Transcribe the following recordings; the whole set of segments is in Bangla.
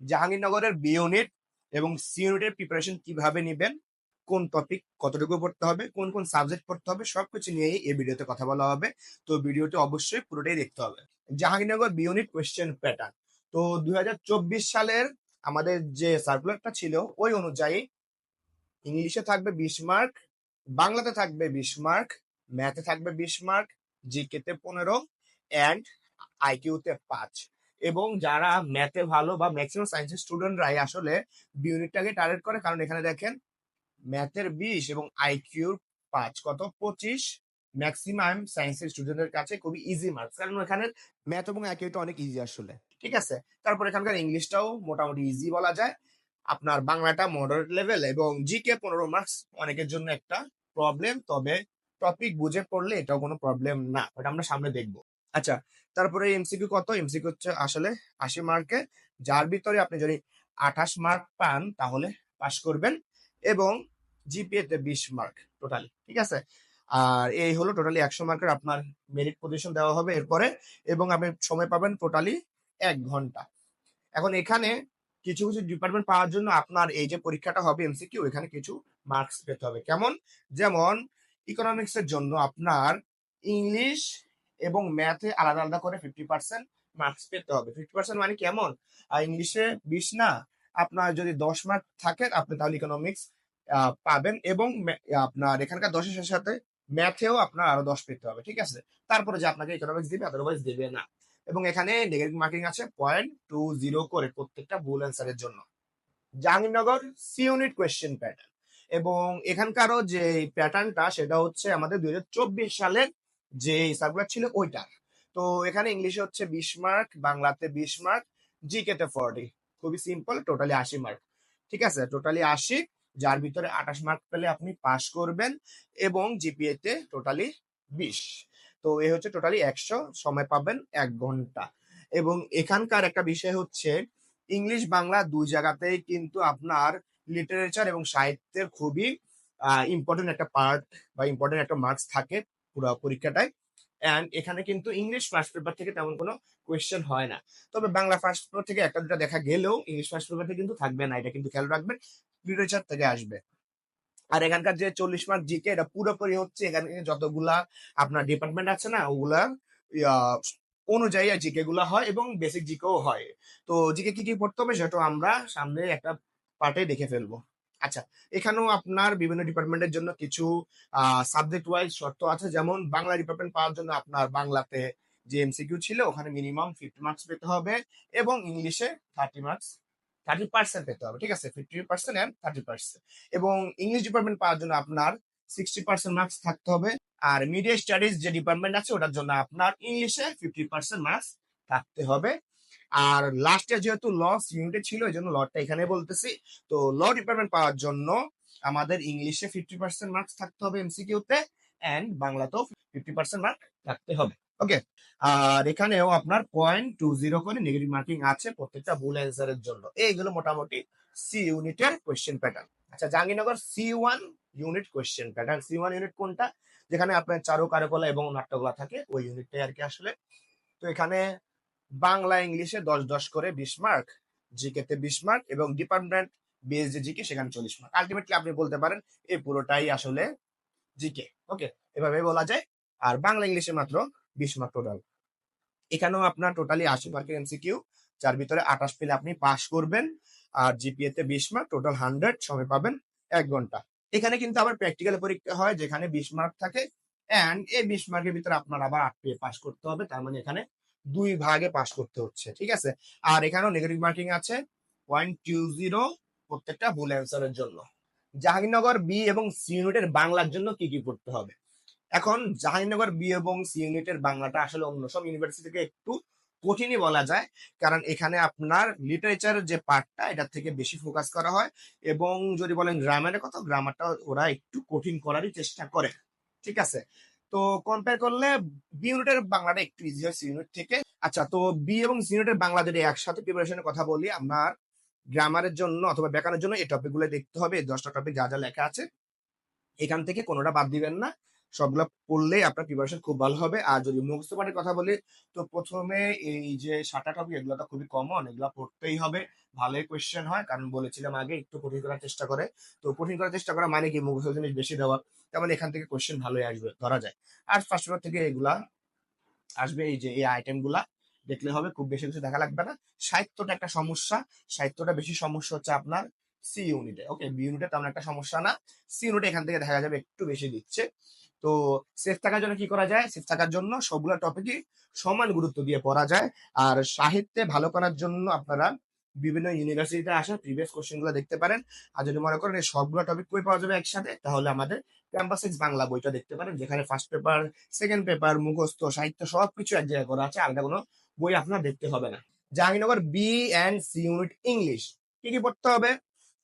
জাহাঙ্গীরনগরের বি ইউনিট এবং সি ইউনিটের প্রিপারেশন কীভাবে নেবেন, কোন টপিক কতটুকু পড়তে হবে, কোন কোন সাবজেক্ট পড়তে হবে, সবকিছু নিয়েই এই ভিডিওতে কথা বলা হবে। তো ভিডিওটি অবশ্যই পুরোটাই দেখতে হবে। Jahangirnagar B unit question pattern তো দুই হাজার চব্বিশ সালের আমাদের যে সার্কুলারটা ছিল, ওই অনুযায়ী ইংলিশে থাকবে বিশ মার্ক বাংলাতে থাকবে বিশ মার্ক ম্যাথে থাকবে বিশ মার্ক জিকেতে পনেরো অ্যান্ড আইকিউতে পাঁচ। এবং যারা ম্যাথে ভালো বা ম্যাক্সিমাম সায়েন্সের স্টুডেন্টরাই আসলে বি ইউনিটটাকে টার্গেট করে। কারণ এখানে দেখেন ম্যাথের বিশ এবং আইকিউর পাঁচ, কত? পঁচিশ। ম্যাক্সিমাম সায়েন্সের স্টুডেন্টের কাছে খুবই ইজি মার্কস কারণ এখানে ম্যাথ এবং আইকিউটা অনেক ইজি আসলে। ঠিক আছে? তারপর এখানকার ইংলিশটাও মোটামুটি ইজি বলা যায়। আপনার বাংলাটা মডারেট লেভেল এবং জিকে পনেরো মার্কস অনেকের জন্য একটা প্রবলেম তবে টপিক বুঝে পড়লে এটাও কোনো প্রবলেম না। ওটা আমরা সামনে দেখব। আচ্ছা তারপরে এমসিকিউ কত? এমসিকিউ হচ্ছে আসলে আশি মার্কে যার ভিতরে আপনি যদি আঠাশ মার্ক পান, তাহলে পাস করবেন এবং জিপিএ তে বিশ মার্ক টোটালি ঠিক আছে? আর এই হলো টোটালি একশো মার্কের আপনার মেরিট পজিশন দেওয়া হবে এরপরে এবং আপনি সময় পাবেন টোটালি এক ঘণ্টা। এখন এখানে কিছু কিছু ডিপার্টমেন্ট পাওয়ার জন্য আপনার এই যে পরীক্ষাটা হবে এমসিকিউ এখানে কিছু মার্কস পেতে হবে। কেমন? যেমন ইকোনমিক্স এর জন্য আপনার ইংলিশ এবং ম্যাথে আলাদা আলাদা করে ফিফটি পার্সেন্ট মার্কস পেতে হবে। ফিফটি পার্সেন্ট মানে কেমন? আর ইংলিশে বিশ না? আপনার যদি দশ মার্ক থাকে, আপনি তাহলে ইকোনমিক্স পাবেন এবং আপনার এখানকার দশের সাথে ম্যাথেও আপনার আরও দশ পেতে হবে, ঠিক আছে? তারপরে যে আপনাকে ইকোনমিক্স দিবে আদারওয়াইজ দেবে না। এবং এখানে নেগেটিভ মার্কিং আছে পয়েন্ট টু জিরো করে প্রত্যেকটা ভুল অ্যান্সারের জন্য। Jahangirnagar C unit question pattern এবং এখানকারও যে প্যাটার্নটা সেটা হচ্ছে আমাদের দুই হাজার চব্বিশ সালের যে সার্কুলার ছিল ওইটার। তো এখানে ইংলিশে হচ্ছে বিশ মার্ক বাংলাতে বিশ মার্ক জিকে তে ফর্টি খুবই সিম্পল টোটালি আশি মার্ক ঠিক আছে? টোটালি আশি, যার ভিতরে আঠাশ মার্ক পেলে আপনি পাস করবেন এবং জিপিএ তে টোটালি বিশ। তো এ হচ্ছে টোটালি একশো, সময় পাবেন এক ঘণ্টা। এবং এখানকার একটা বিষয় হচ্ছে ইংলিশ বাংলা দুই জায়গাতেই কিন্তু আপনার লিটারেচার এবং সাহিত্যের খুবই ইম্পর্টেন্ট একটা পার্ট বা ইম্পর্টেন্ট একটা মার্কস থাকে। পুরো পরীক্ষাটায়। অ্যান্ড এখানে কিন্তু ইংলিশ ফার্স্ট পেপার থেকে তেমন কোনো কোয়েশ্চেন হয় না। তবে বাংলা ফার্স্ট পেপার থেকে একটা দুটা দেখা গেলেও ইংলিশ ফার্স্ট পেপার থেকে কিন্তু থাকবে না। এটা কিন্তু খেয়াল রাখবেন লিটারেচার থেকে আসবে। আর এখানকার যে চল্লিশ মার্ক জিকে এটা পুরোপুরি হচ্ছে এখানে যতগুলা আপনার ডিপার্টমেন্ট আছে না, ওগুলা অনুযায়ী জিকে গুলা হয় এবং বেসিক জিকেও হয়। তো জিকে কি কি পড়তে হবে সেটা আমরা সামনে একটা পার্টে দেখে ফেলব। আচ্ছা এখানেও আপনার বিভিন্ন ডিপার্টমেন্টের জন্য কিছু সাবজেক্ট ওয়াইজ শর্ত আছে। যেমন বাংলা ডিপার্টমেন্ট পাওয়ার জন্য আপনার বাংলাতে যে এমসিকিউ ছিল, ওখানে মিনিমাম ফিফটি মার্কস পেতে হবে এবং ইংলিশে থার্টি মার্কস থার্টি পার্সেন্ট পেতে হবে। ঠিক আছে? Fifty percent and thirty percent এবং ইংলিশ ডিপার্টমেন্ট পাওয়ার জন্য আপনার সিক্সটি পার্সেন্ট মার্কস থাকতে হবে। আর মিডিয়া স্টাডিজ যে ডিপার্টমেন্ট আছে, ওটার জন্য আপনার ইংলিশে ফিফটি পার্সেন্ট মার্কস থাকতে হবে। আর লাস্টে যেহেতু লস ইউনিটে ছিল এই জন্য লটা এখানে বলতেছি। তো ল ডিপার্টমেন্ট পাওয়ার জন্য আমাদের ইংলিশে ফিফটি পার্সেন্ট মার্কস থাকতে হবে এমসিকিউতে অ্যান্ড বাংলাতেও ফিফটি পার্সেন্ট মার্ক থাকতে হবে। ওকে আর এখানেও আপনার পয়েন্ট টু জিরো করে নেগেটিভ মার্কিং আছে প্রত্যেকটা ভুল অ্যান্সারের জন্য। এইগুলো মোটামুটি সি ইউনিটের কোয়েশ্চেন প্যাটার্ন আচ্ছা Jahangirnagar C one unit question pattern C one unit কোনটা? যেখানে আপনার চারু কারুকলা এবং নাট্যকলা থাকে, ওই ইউনিটটাই আর কি আসলে। তো এখানে বাংলা ইংলিশে দশ দশ করে বিশ মার্ক জিকে তে বিশ মার্ক এবং ডিপার্টমেন্ট বেস যে জিকে সেখানে চল্লিশ মার্ক। আলটিমেটলি আপনি বলতে পারেন এই পুরোটাই আসলে জিকে, ওকে? এভাবে বলা যায়। আর বাংলা ইংলিশে মাত্র বিশ মার্ক টোটাল এখানেও আপনার টোটালি আশি মার্কের এমসিকিউ যার ভিতরে আঠাশ পেলে আপনি পাস করবেন আর জিপিএ তে বিশ মার্ক টোটাল হান্ড্রেড সময় পাবেন এক ঘণ্টা। এখানে কিন্তু আবার প্র্যাকটিক্যাল পরীক্ষা হয় যেখানে বিশ মার্ক থাকে অ্যান্ড এই বিশ মার্কের ভিতরে আপনার আবার আট পেয়ে পাস করতে হবে, তার মানে এখানে দুই ভাগে পাস করতে হচ্ছে, ঠিক আছে? আর এখানেও নেগেটিভ মার্কিং আছে পয়েন্ট টু জিরো প্রত্যেকটা ভুল অ্যান্সারের জন্য। জাহাঙ্গীরনগর বি এবং সি ইউনিটের বাংলার জন্য কি কি পড়তে হবে? এখন জাহাঙ্গীরনগর বি এবং সি ইউনিটের বাংলাটা আসলে অন্য সব ইউনিভার্সিটি থেকে একটু কঠিনই বলা যায়, কারণ এখানে আপনার লিটারেচারের যে পার্টটা এটার থেকে বেশি ফোকাস করা হয় এবং যদি বলেন গ্রামারের কথা গ্রামারটা ওরা একটু কঠিন করারই চেষ্টা করে, ঠিক আছে? তো কম্পেয়ার করলে বি ইউনিটের বাংলাটা একটু ইজি হয় সি ইউনিট থেকে। আচ্ছা তো বি এবং সি ইউনিটের বাংলা যদি একসাথে প্রিপারেশনের কথা বলি আপনার গ্রামারের জন্য অথবা ব্যাকরণের জন্য এই টপিকগুলো দেখতে হবে। দশটা টপিক যা যা লেখা আছে, এখান থেকে কোনোটা বাদ দিবেন না। সবগুলা পড়লেই আপনার প্রিপারেশন খুব ভালো হবে। আর যদি মুখস্থ পাঠের কথা বলি, তো প্রথমে এই যে সাতটা টপিক এগুলো তো খুবই কমন এগুলো পড়তেই হবে। ভালোই কোয়েশ্চেন হয়, কারণ বলেছিলাম আগে, একটু কঠিন করার চেষ্টা করে। তো কঠিন করার চেষ্টা করা মানে কি? মুখস্থ জিনিস বেশি দেওয়া। তেমন এখান থেকে কোয়েশ্চেন ভালোই আসবে, ধরা যায়। আর ফার্স্ট পেপার থেকে এগুলা আসবে, এই যে এই আইটেমগুলা, দেখলে হবে, খুব বেশি কিছু দেখা লাগবে না। সাহিত্যটা একটা সমস্যা। সাহিত্যটা বেশি সমস্যা হচ্ছে আপনার সি ইউনিটে ওকে বি ইউনিটে তেমন একটা সমস্যা না। সি ইউনিটে এখান থেকে দেখা যাবে একটু বেশি দিচ্ছে। তো সেফ থাকার জন্য কি করা যায়? সেফ থাকার জন্য সবগুলো টপিকই সমান গুরুত্ব দিয়ে পড়া যায়। আর সাহিত্যে ভালো করার জন্য আপনারা বিভিন্ন ইউনিভার্সিটিতে আসা প্রিভিয়াস কোশ্চেনগুলো দেখতে পারেন। আর যদি মনে করেন সবগুলো টপিক বই পাওয়া যাবে একসাথে, তাহলে আমাদের ক্যাম্পাস বাংলা বইটা দেখতে পারেন, যেখানে ফার্স্ট পেপার সেকেন্ড পেপার মুখস্থ, সাহিত্য সবকিছু এক জায়গায় করা আছে, আলাদা কোনো বই আপনার দেখতে হবে না। Jahangirnagar B and C unit English কি কি পড়তে হবে?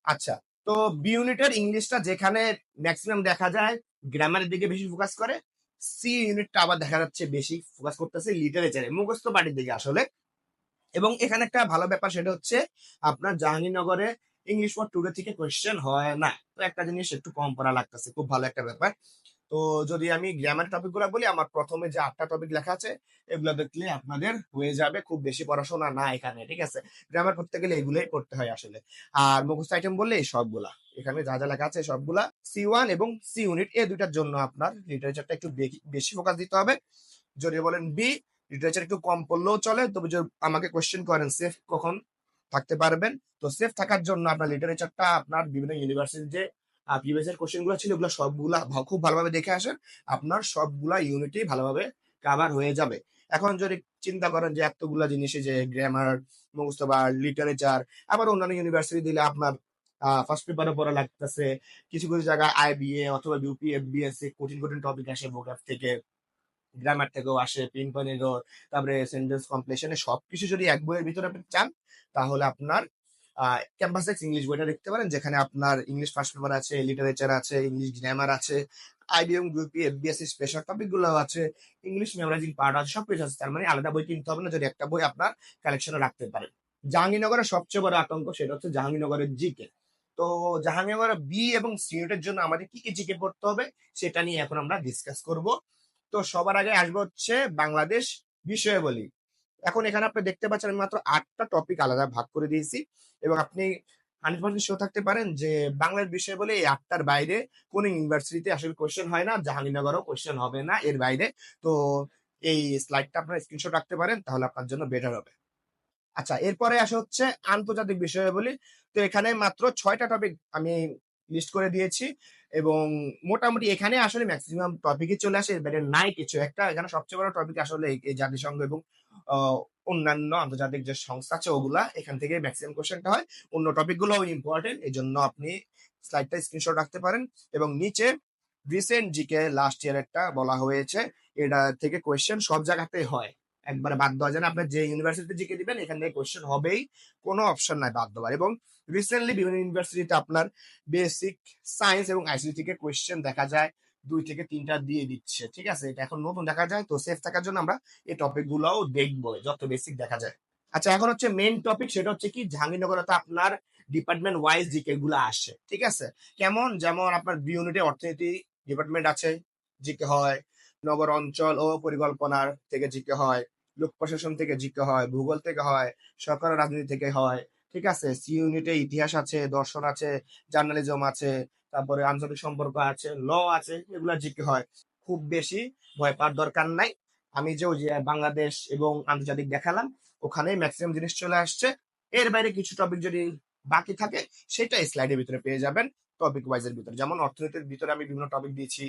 আচ্ছা তো বি ইউনিটের ইংলিশটা যেখানে ম্যাক্সিমাম দেখা যায় গ্রামারের দিকে বেশি ফোকাস করে সি ইউনিটটা আবার দেখা যাচ্ছে বেশি ফোকাস করতেছে লিটারেচারে মুখস্থ পাটির দিকে আসলে। এবং এখানে একটা ভালো ব্যাপার সেটা হচ্ছে, আপনার জাহাঙ্গীরনগরে ইংলিশ ওয়ার্ড টুডে থেকে কোয়েশ্চেন হয় না। তো একটা জিনিস একটু কম পড়া লাগতেছে, খুব ভালো একটা ব্যাপার। তো যদি আমি গ্রামার টপিকগুলো বলি, আমার প্রথমে যে আটটা টপিক লেখা আছে, এগুলো দেখলে আপনাদের হয়ে যাবে খুব বেশি পড়াশোনা না এখানে, ঠিক আছে? গ্রামার পড়তে গেলে এগুলোই পড়তে হয় আসলে। আর মুখস্থ আইটেম বললে এই সবগুলা। এখানে যা যা লেখা আছে সবগুলা সি ওয়ান এবং সি ইউনিট এই দুইটার জন্য আপনার লিটারেচারটা একটু বেশি ফোকাস দিতে হবে। যদি বলেন বি লিটারেচার একটু কম পড়লেও চলে, তবে যদি আমাকে কোয়েশ্চেন করেন সেফ কখন থাকতে পারবেন? তো সেফ থাকার জন্য আপনার লিটারেচারটা আপনার বিভিন্ন ইউনিভার্সিটির যে প্রিভিয়াস এর কোশ্চেনগুলো ছিল ওগুলো সবগুলা খুব ভালোভাবে দেখে আসেন। আপনার সবগুলা ইউনিটই ভালোভাবে কাভার হয়ে যাবে। এখন যদি চিন্তা করেন যে এতগুলা জিনিসে যে গ্রামার মুখস্থ বা লিটারেচার আবার অন্যান্য ইউনিভার্সিটি দিলে আপনার ফার্স্ট পেপারে পড়া লাগতেছে। কিছু কিছু জায়গায় আইবিএ অথবা ইউপি এফবিএসসি কঠিন কঠিন টপিক আসে ভোগ্রাফ থেকে গ্রামার থেকেও আসে পিন পয়েন্ট তারপরে সেন্টেন্স কমপ্লেশনে সবকিছু যদি এক বইয়ের ভিতরে আপনি চান, তাহলে আপনার ক্যাম্পাস ইংলিশ বইটা দেখতে পারেন, যেখানে আপনার ইংলিশ ফার্স্ট পেপার আছে লিটারেচার আছে ইংলিশ গ্রামার আছে আইবিএম গ্রুপি এফবিএসসি স্পেশাল টপিকগুলো আছে ইংলিশ মেমোরাইজিং পার্ট আছে সবকিছু আছে। তার মানে আলাদা বই কিনতে হবে না, যদি একটা বই আপনার কালেকশনে রাখতে পারেন। জাহাঙ্গীরনগরের সবচেয়ে বড় আতঙ্ক সেটা হচ্ছে জাহাঙ্গীরনগরের জিকে তো জাহাঙ্গীরনগরের বি এবং সিউটের জন্য আমাদের কি কি জিকে পড়তে হবে, সেটা নিয়ে এখন আমরা ডিসকাস করব। তো সবার আগে আসবে হচ্ছে বাংলাদেশ বিষয়াবলী। এখন এখানে আপনি দেখতে পাচ্ছেন আমি মাত্র আটটা টপিক আলাদা ভাগ করে দিয়েছি এবং আপনি হান্ড্রেড পার্সেন্ট শো থাকতে পারেন যে বাংলার বিষয় বলে এই আটটার বাইরে কোন ইউনিভার্সিটিতে আসলে কোয়েশ্চেন হয় না, জাহাঙ্গীরনগরও কোয়েশ্চেন হবে না এর বাইরে। তো এই স্লাইডটা আপনার স্ক্রিনশট রাখতে পারেন, তাহলে আপনার জন্য বেটার হবে। আচ্ছা এরপরে আসা হচ্ছে আন্তর্জাতিক বিষয় বলি। তো এখানে মাত্র ছয়টা টপিক আমি লিস্ট করে দিয়েছি। এবং মোটামুটি এখানে আসলে ম্যাক্সিমাম টপিকই চলে আসে এর বাইরে নাই কিছু। একটা এখানে সবচেয়ে বড় টপিক আসলে জাতিসংঘ এবং অন্যান্য আন্তর্জাতিক যে সংস্থা আছে ওগুলা, এখান থেকে ম্যাক্সিমাম কোশ্চেনটা হয়। অন্য টপিকগুলো ইম্পর্টেন্ট এই জন্য আপনি স্লাইডটা স্ক্রিনশট রাখতে পারেন এবং নিচে রিসেন্ট জিকে লাস্ট ইয়ার একটা বলা হয়েছে, এটা থেকে কোয়েশ্চেন সব জায়গাতেই হয়। একবারে বাদ দেওয়া যায় আপনি যে ইউনিভার্সিটিতে জিকে দিবেন, এখান থেকে কোয়েশ্চেন হবেই, কোনো অপশন নাই বাদ দেওয়ার এবং রিসেন্টলি বিভিন্ন ইউনিভার্সিটিতে আপনার বেসিক সায়েন্স এবং আইসিটি থেকে কোয়েশ্চেন দেখা যায়, দুই থেকে তিনটা দিয়ে দিচ্ছে, ঠিক আছে? এটা এখন নতুন দেখা যায়, তো সেফ থাকার জন্য আমরা এই টপিক গুলোও দেখব যত বেসিক দেখা যায়। আচ্ছা এখন হচ্ছে মেন টপিক সেটা হচ্ছে কি? জাহাঙ্গীরনগরে আপনার ডিপার্টমেন্ট ওয়াইজ জিকে গুলো আসে, ঠিক আছে? কেমন? যেমন আপনার বি ইউনিটে অর্থনীতি ডিপার্টমেন্ট আছে জিকে হয়, নগর অঞ্চল ও পরিকল্পনার থেকে জিকে হয় লোক প্রশাসন থেকে জিকে হয়, ভূগোল থেকে হয়, সরকার রাজনীতি থেকে হয়, ঠিক আছে? সি ইউনিটে ইতিহাস আছে, দর্শন আছে জার্নালিজম আছে, তারপরে আঞ্চলিক সম্পর্ক আছে ল আছে, এগুলা জিকে হয়। খুব বেশি ভয় পাওয়ার দরকার নাই। আমি যে বাংলাদেশ এবং আন্তর্জাতিক দেখালাম ওখানে ম্যাক্সিমাম জিনিস চলে আসছে। এর বাইরে কিছু টপিক যদি বাকি থাকে সেটা স্লাইডের ভিতরে পেয়ে যাবেন টপিক ওয়াইজের ভিতরে। যেমন অর্থনীতির ভিতরে আমি বিভিন্ন টপিক দিয়েছি,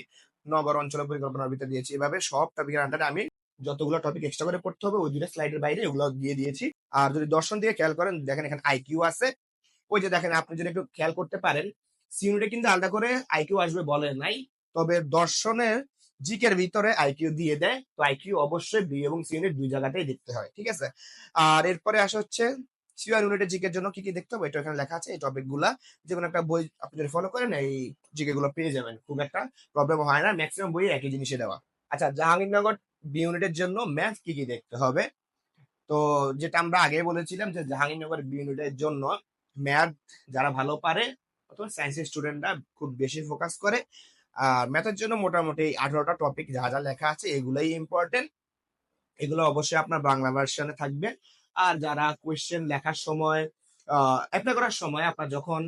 নগর অঞ্চল পরিকল্পনার ভিতরে দিয়েছি, এভাবে সব টপিকের আন্ডারে আমি যতগুলো টপিক এক্সট্রা করে পড়তে হবে, ওই দুটো স্লাইডের বাইরে ওগুলো দিয়ে দিয়েছি। আর যদি দর্শন দিয়ে খেয়াল করেন, দেখেন এখানে আইকিউ আছে। ওই যে দেখেন, আপনি যদি একটু খেয়াল করতে পারেন সিউনিটে কিন্তু আলাদা করে আইকিউ আসবে বলে নাই। তবে দর্শনের জিকের ভিতরে আইকিউ দিয়ে দেয়। তো আইকিউ অবশ্যই বি এবং সি ইউনিট দুই জায়গাতেই দেখতে হয়, ঠিক আছে? আর এরপরে আসা হচ্ছে সিআর ইউনিটের জিকের জন্য কি কি দেখতে হবে? এটা এখানে লেখা আছে, এই টপিকগুলা। যে কোনো একটা বই আপনি যদি ফলো করেন, এই জিকে গুলো পেয়ে যাবেন। খুব একটা প্রবলেম হয় না ম্যাক্সিমাম বই একই জিনিসে দেওয়া। আচ্ছা জাহাঙ্গীরনগর বি ইউনিটের জন্য ম্যাথ কি কি দেখতে হবে? তো যেটা আমরা আগে বলেছিলাম যে জাহাঙ্গীরনগর বি ইউনিটের জন্য ম্যাথ যারা ভালো পারে, অথবা সায়েন্সের স্টুডেন্টরা খুব বেশি ফোকাস করে, আর ম্যাথের জন্য মোটামুটি আঠারোটা টপিক যা যা লেখা আছে এগুলাই ইম্পর্টেন্ট এগুলো অবশ্যই আপনার বাংলা ভার্সনে থাকবে। আর যারা কোয়েশ্চেন লেখার সময় অ্যাপ্লাই করার সময় আপনার যখন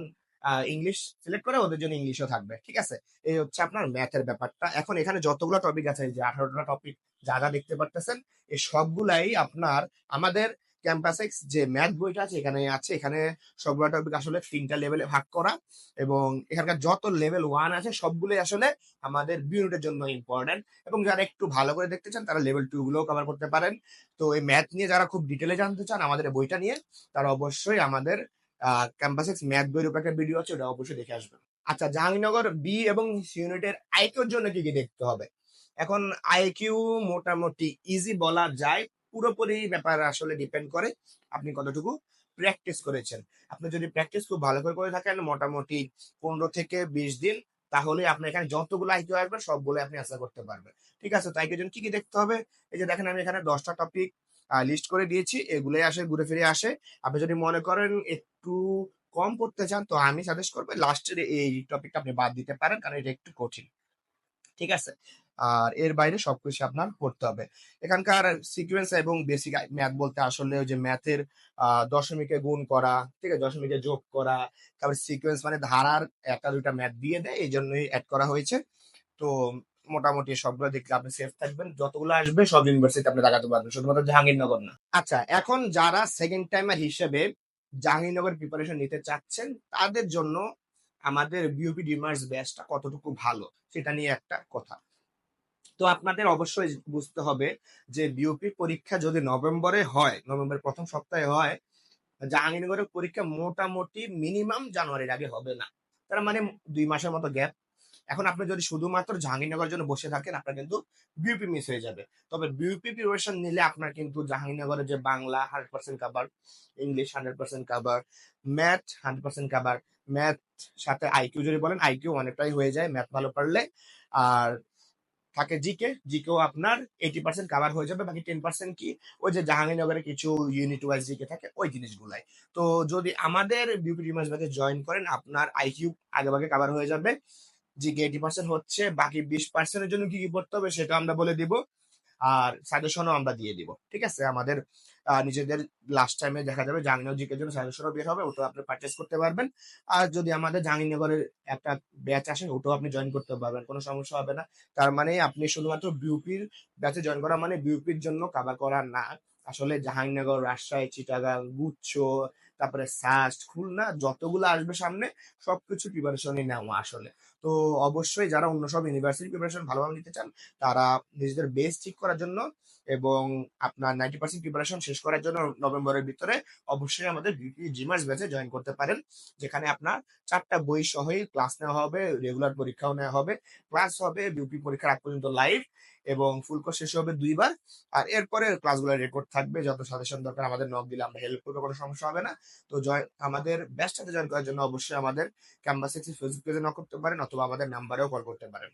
ইংলিশ সিলেক্ট করে, ওদের জন্য ইংলিশও থাকবে, ঠিক আছে? এই হচ্ছে আপনার ম্যাথের ব্যাপারটা। এখন এখানে যতগুলো টপিক আছে যে আঠারোটা টপিক যা যা দেখতে পারতেছেন এই সবগুলাই আপনার আমাদের ক্যাম্পাসেক্স যে ম্যাথ বইটা আছে, এখানে আছে। এখানে সবগুলো টপিক আসলে তিনটা লেভেলে ভাগ করা এবং এখানকার যত লেভেল ওয়ান আছে, সবগুলোই আসলে আমাদের বিউনিটের জন্য ইম্পর্টেন্ট এবং যারা একটু ভালো করে দেখতে চান, তারা লেভেল টু গুলোও কভার করতে পারেন। তো এই ম্যাথ নিয়ে যারা খুব ডিটেলে জানতে চান, আমাদের বইটা নিয়ে, তারা অবশ্যই আমাদের ক্যাম্পাসেক্স ম্যাথ বইয়ের উপর একটা ভিডিও আছে, ওটা অবশ্যই দেখে আসবেন। আচ্ছা জাহাঙ্গীরনগর বি এবং ইউনিটের আইকিউর জন্য কি কি দেখতে হবে? এখন আইকিউ মোটামুটি ইজি বলা যায়, পুরোপুরি ব্যাপার আসলে ডিপেন্ড করে আপনি কতটুকু প্র্যাকটিস করেছেন। আপনি যদি প্র্যাকটিস খুব ভালো করে করে থাকেন, মোটামুটি পনেরো থেকে বিশ দিন, তাহলে আপনি এখানে যতগুলো আইকিউ আসবে সবগুলো আপনি আশা করতে পারবেন। ঠিক আছে তাই জন্য কি কি দেখতে হবে? এই যে দেখেন, আমি এখানে দশটা টপিক লিস্ট করে দিয়েছি, এগুলোই আসে, ঘুরে ফিরে আসে। আপনি যদি মনে করেন একটু কম পড়তে চান, তো আমি সাজেস্ট করব লাস্টের এই টপিকটা আপনি বাদ দিতে পারেন, কারণ এটা একটু কঠিন। ঠিক আছে? আর এর বাইরে সবকিছু আপনার পড়তে হবে। এখানকার সিকুয়েন্স এবং বেসিক ম্যাথ বলতে আসলে ওই যে ম্যাথের দশমিকে গুণ করা, ঠিক আছে? দশমিকে যোগ করা, তারপর সিকুয়েন্স মানে ধারার একটা দুইটা ম্যাথ দিয়ে দেয় এই জন্যই অ্যাড করা হয়েছে। তো মোটামুটি সবগুলো দেখলে আপনি সেফ থাকবেন। যতগুলো আসবে সব ইউনিভার্সিটি আপনি লাগাতে পারবেন। শুধুমাত্র জাহাঙ্গীরনগর না। আচ্ছা এখন যারা সেকেন্ড টাইমার হিসেবে জাহাঙ্গীরনগর প্রিপারেশন নিতে চাচ্ছেন, তাদের জন্য আমাদের বিউপি ডিমার্স ব্যাচটা কতটুকু ভালো, সেটা নিয়ে একটা কথা। তো আপনাদের অবশ্যই বুঝতে হবে যে বিউপি পরীক্ষা যদি নভেম্বরে হয়, নভেম্বরের প্রথম সপ্তাহে হয়, জাহাঙ্গীরনগরের পরীক্ষা মোটামুটি মিনিমাম জানুয়ারির আগে হবে না। তার মানে দুই মাসের মতো গ্যাপ এখন আপনি যদি শুধুমাত্র জাহাঙ্গীরনগরের জন্য বসে থাকেন, আপনার কিন্তু বিউপি মিস হয়ে যাবে। তবে বিউপি প্রিপারেশন নিলে আপনার কিন্তু জাহাঙ্গীরনগরের যে Bangla hundred percent cover English hundred percent cover math hundred percent cover math সাথে আইকিউ যদি বলেন আইকিউ অনেকটাই হয়ে যায় ম্যাথ ভালো পারলে। আর থাকে জিকে জিকেও আপনার এইটি পার্সেন্ট কাভার হয়ে যাবে, বাকি টেন পার্সেন্ট কি? ওই যে জাহাঙ্গীরনগরে কিছু ইউনিট ওয়াইজ জিকে থাকে, ওই জিনিসগুলাই। তো যদি আমাদের বিউপি ব্যাচে জয়েন করেন, আপনার আইকিউ আগে ভাগে কাভার হয়ে যাবে। জিকে এইটি পার্সেন্ট হচ্ছে, বাকি বিশ পার্সেন্টের জন্য কি কি করতে হবে সেটা আমরা বলে দিব। আর সাজেশনও আমরা দিয়ে দিব, ঠিক আছে? আমাদের নিজেদের লাস্ট টাইমে দেখা যাবে জাহাঙ্গীরনগর জন্য সাজেশনও বের হবে, ওটাও আপনি পারচেস করতে পারবেন। আর যদি আমাদের জাহাঙ্গীরনগরের একটা ব্যাচ আসে, ওটাও আপনি জয়েন করতে পারবেন, কোনো সমস্যা হবে না। তার মানে আপনি শুধুমাত্র বিউপির ব্যাচে জয়েন করা মানে বিউপির জন্য কাভার করা না। আসলে জাহাঙ্গীরনগর, রাজশাহী, চিটাগাং, গুচ্ছ, তারপরে সাস্ট খুলনা, যতগুলো আসবে সামনে, সবকিছু প্রিপারেশনই নেওয়া আসলে। তো অবশ্যই যারা অন্য সব ইউনিভার্সিটি প্রিপারেশন ভালোভাবে নিতে চান, তারা নিজেদের বেস ঠিক করার জন্য এবং আপনার নাইনটি পার্সেন্ট প্রিপারেশন শেষ করার জন্য নভেম্বরের ভিতরে অবশ্যই আমাদের বিপি জিমার্স ব্যাচে জয়েন করতে পারেন, যেখানে আপনার চারটা বই সহই ক্লাস নেওয়া হবে রেগুলার পরীক্ষাও নেওয়া হবে ক্লাস হবে বিউপি পরীক্ষার আগ পর্যন্ত লাইভ এবং ফুল কোর্স শেষ হবে দুইবার, আর এরপরে ক্লাসগুলো রেকর্ড থাকবে, যত সাজেশন দরকার আমাদের নক দিলে আমরা হেল্প করব, কোনো সমস্যা হবে না। তো জয় আমাদের ব্যাচটাতে জয়েন করার জন্য অবশ্যই আমাদের ক্যাম্পাসে ফেসবুক পেজে নক করতে পারেন, অথবা আমাদের নাম্বারেও কল করতে পারেন।